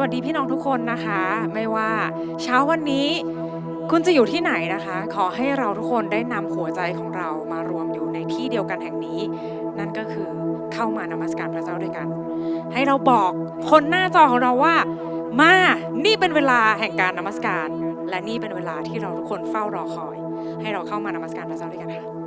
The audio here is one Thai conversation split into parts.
วัสดีพี่น้องทุกคนนะคะ ไม่ว่าเช้าวันนี้คุณจะอยู่ที่ไหนนะคะ ขอให้เราทุกคนได้นำหัวใจของเรามารวมอยู่ในที่เดียวกันแห่งนี้ นั่นก็คือเข้ามานมัสการพระเจ้าด้วยกัน ให้เราบอกคนหน้าจอของเราว่า มานี่เป็นเวลาแห่งการนมัสการ และนี่เป็นเวลาที่เราทุกคนเฝ้ารอคอย ให้เราเข้ามานมัสการพระเจ้าด้วยกันค่ะ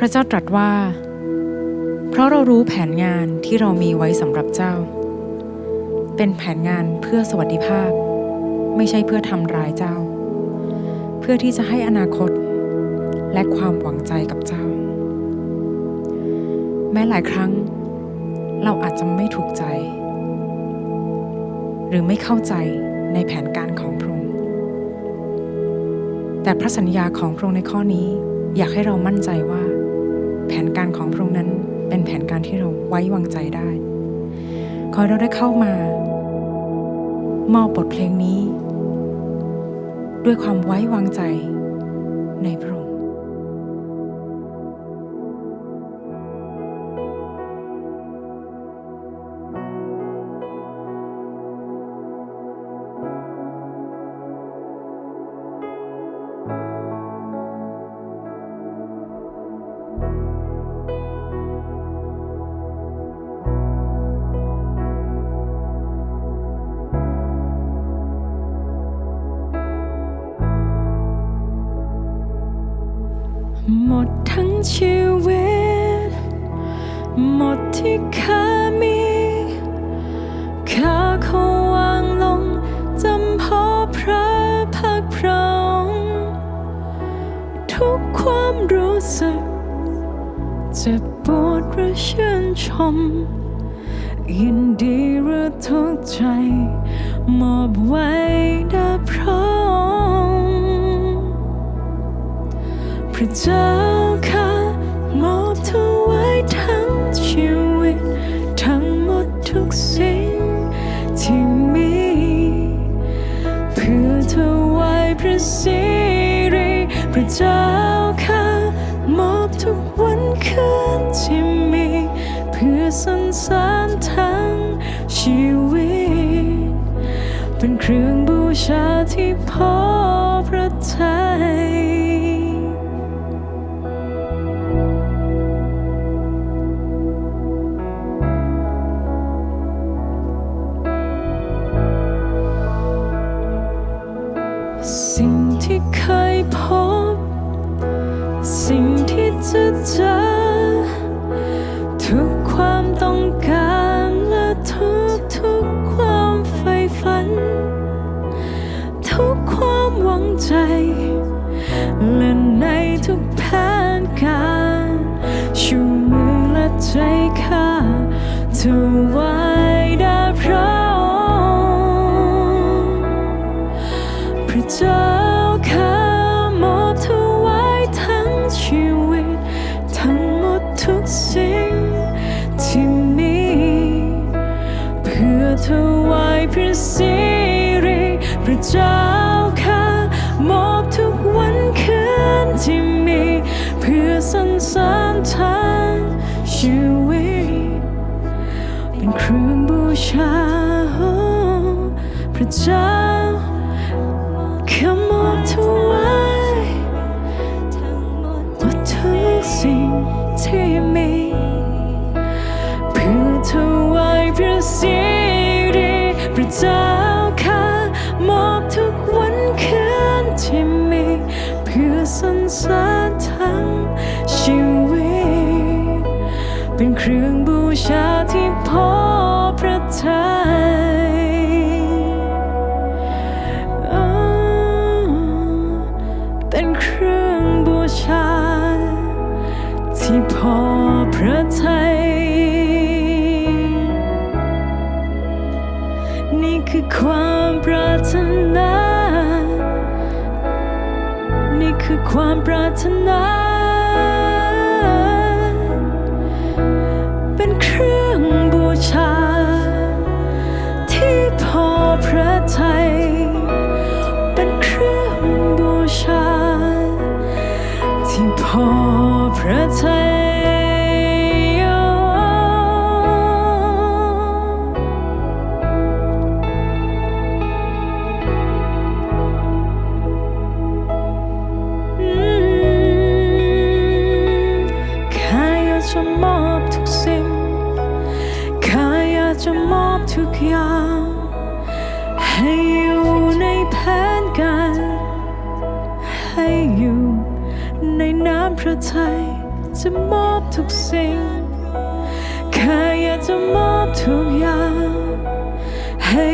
พระเจ้าตรัสว่า เพราะเรารู้แผนงานที่เรามีไว้สำหรับเจ้า เป็นแผนงานเพื่อสวัสดิภาพ ไม่ใช่เพื่อทำร้ายเจ้า เพื่อที่จะให้อนาคต และความหวังใจกับเจ้า แม้หลายครั้ง เราอาจจะไม่ถูกใจ หรือไม่เข้าใจในแผนการของพระองค์แต่พระสัญญาของพระองค์ในข้อนี้อยากให้เรามั่นใจว่า แผนการของพระองค์นั้นเป็นแผนการที่เราไว้วางใจได้ ขอเราได้เข้ามามอบบทเพลงนี้ ด้วยความไว้วางใจในพระ จ็บปวดหรือชื่นชม ยินดีหรือทุกข์ใจ มอบไว้แด่พระองค์พระเจ้าข้ามอบถวายทั้งชีวิต ทั้งหมดทุกสิ่งที่มี เพื่อถวายพระสิริพระเจ้าข้ามอบทุกวันคืน ที่มี เพื่อสรรเสริญทั้งชีวิต เป็นเครื่องบูชาที่พอพระทัยสิ่งที่เค เพื่อสรรเสานทั้งชีวิตเป็นเครื่องบูชาพระเจ้า ชาที่พอพระทัยเป็นเครื่องบูชา ที่พอพระทัยนี่คือความปรารถนา นี่คือความปรารถนา พระทัย ทุกสิ่ง แค่อยากจะมอบทุกอย่างให้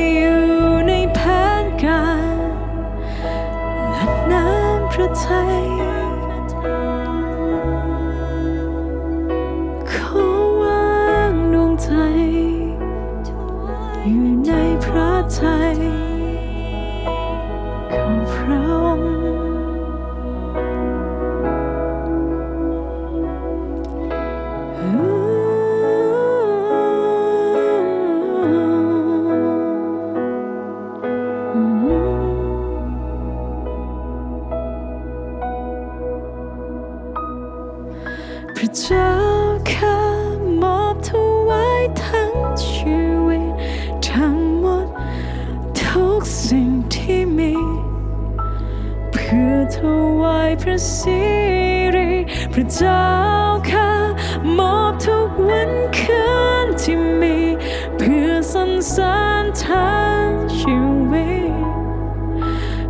เพื่อถวายพระสิริ พระเจ้าข้ามอบทุกวันคืนที่มี เพื่อสรรสริญทั้งชีวิต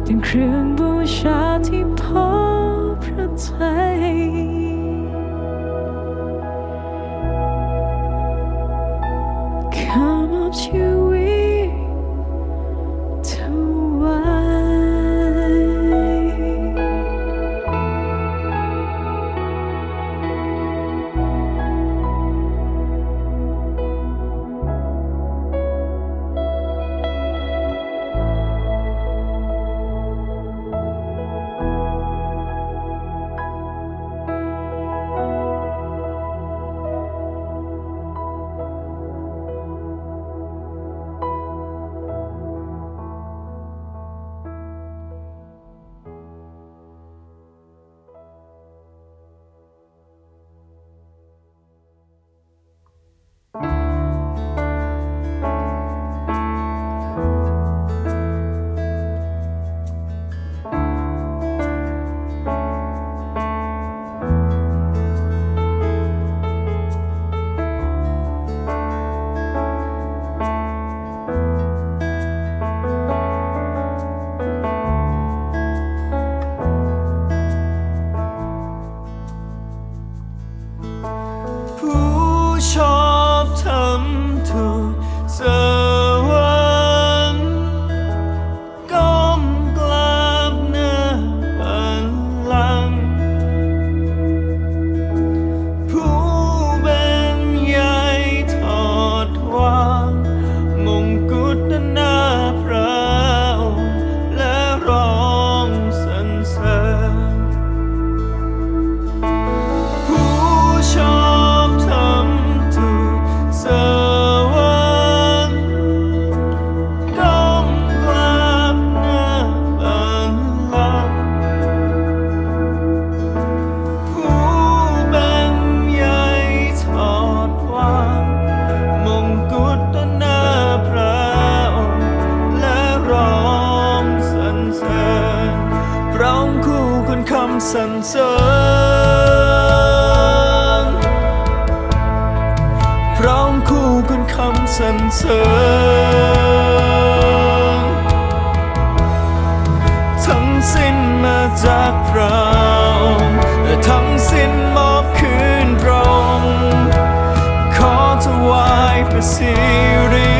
เป็นเครื่องบูชาที่พอพระทัยข้า สิ้นมาจากพระองค์และทั้งสิ้นมอบคืนพระองค์ขอถวายพระสิริ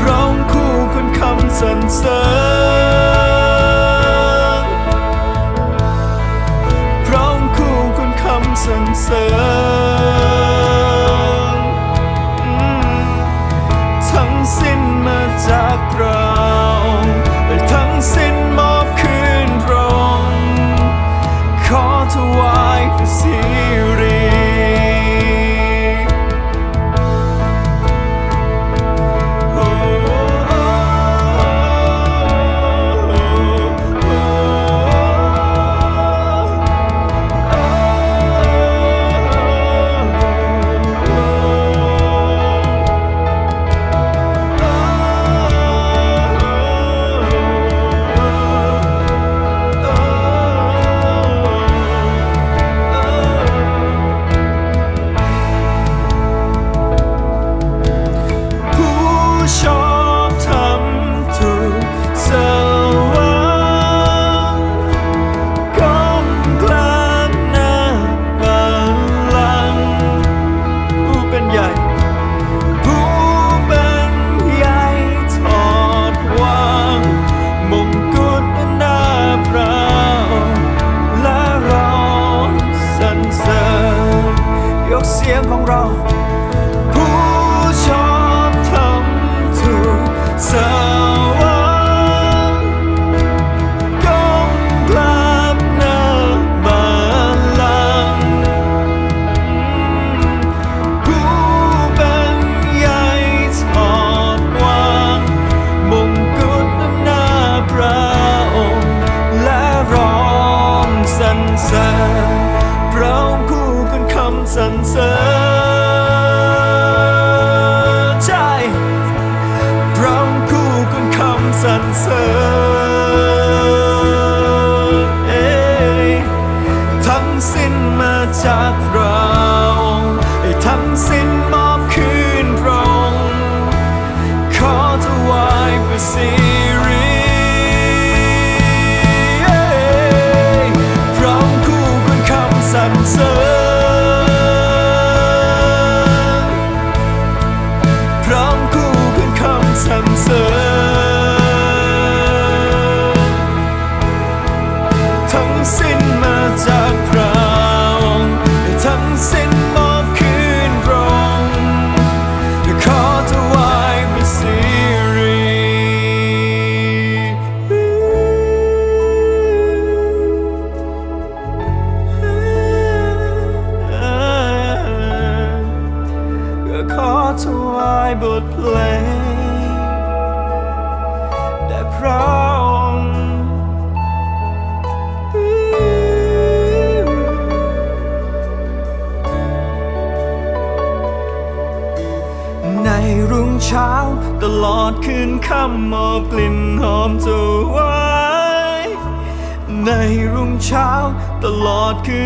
พร้อมคู่คุณคำสรรเสริญพร้อมคู่คุณคำสรรเสริญทั้งสิ้นมาจากพระ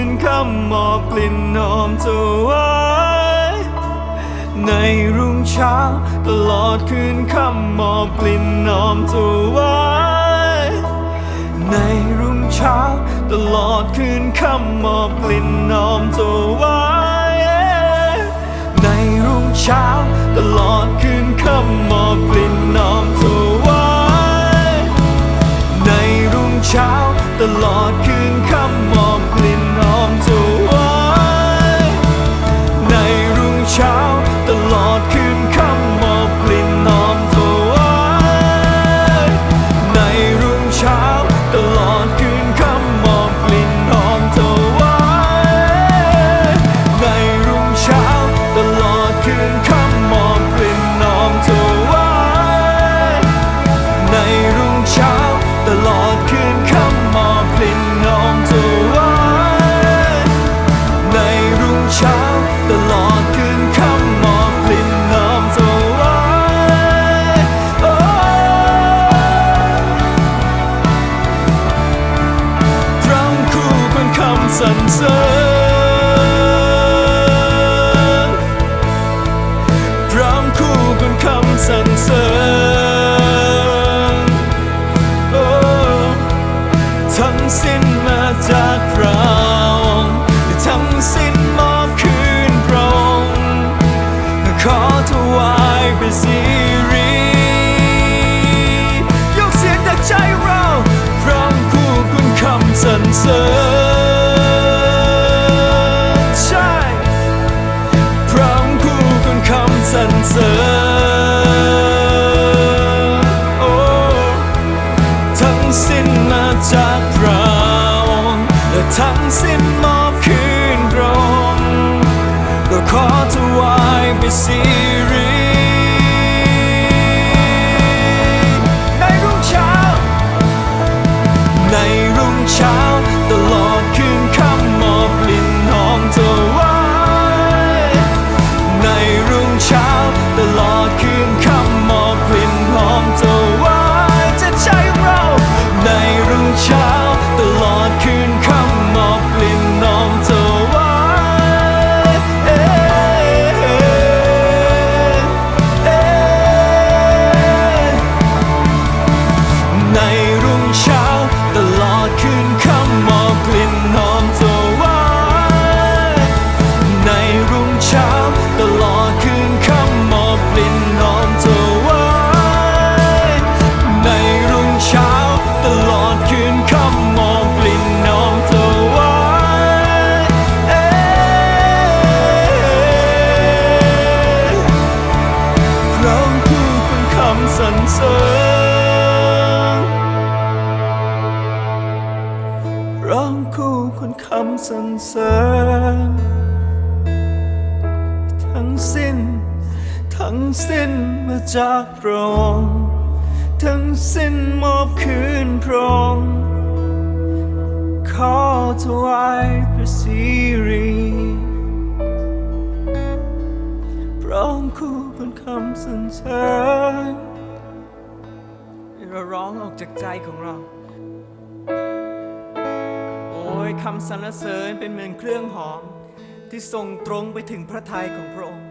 นคำมอบกลิ่นนอมถวายในรุ่งเช้า ตลอดคืนคำหมอบกลิ่นนอมถวายในรุ่งเช้า ตลอดคืนคำหมอบกลิ่นนอมถวายในรุ่งเช้า ตลอดคืนคำหมอบกลิ่นนอมถวายในรุ่งเช้า ตลอดคืนคำหมอบกลิ่น Oh. 色。 ก็ร้องออกจากใจของเรา โอ้ยคำสรรเสริญเป็นเหมือนเครื่องหอมที่ส่งตรงไปถึงพระทัยของพระองค์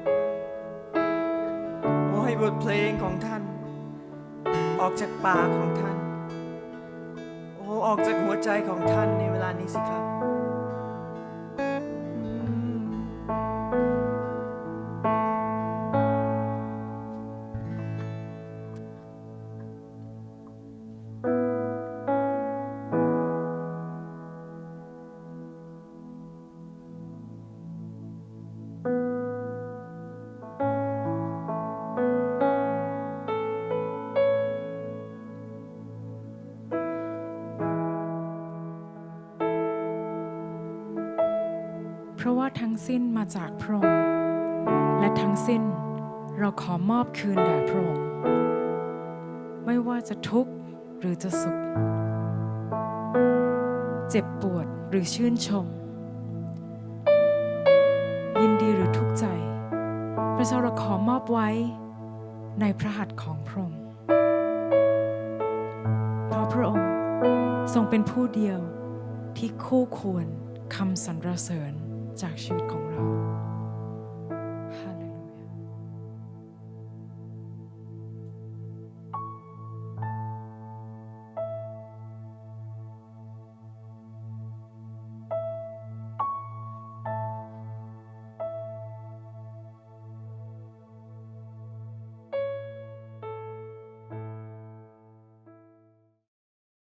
โอ้ให้บทเพลงของท่าน ออกจากปากของท่าน โอ้ออกจากหัวใจของท่านในเวลานี้สิครับ สิ้นมาจากพระองค์และทั้งสิ้นเราขอมอบคืนแด่พระองค์ไม่ว่าจะทุกข์หรือจะสุข เจ็บปวดหรือชื่นชม ยินดีหรือทุกข์ใจ พระเจ้าเราขอมอบไว้ในพระหัตถ์ของพระองค์เพราะพระองค์ทรงเป็นผู้เดียวที่คู่ควรคำสรรเสริญ 暂时กชี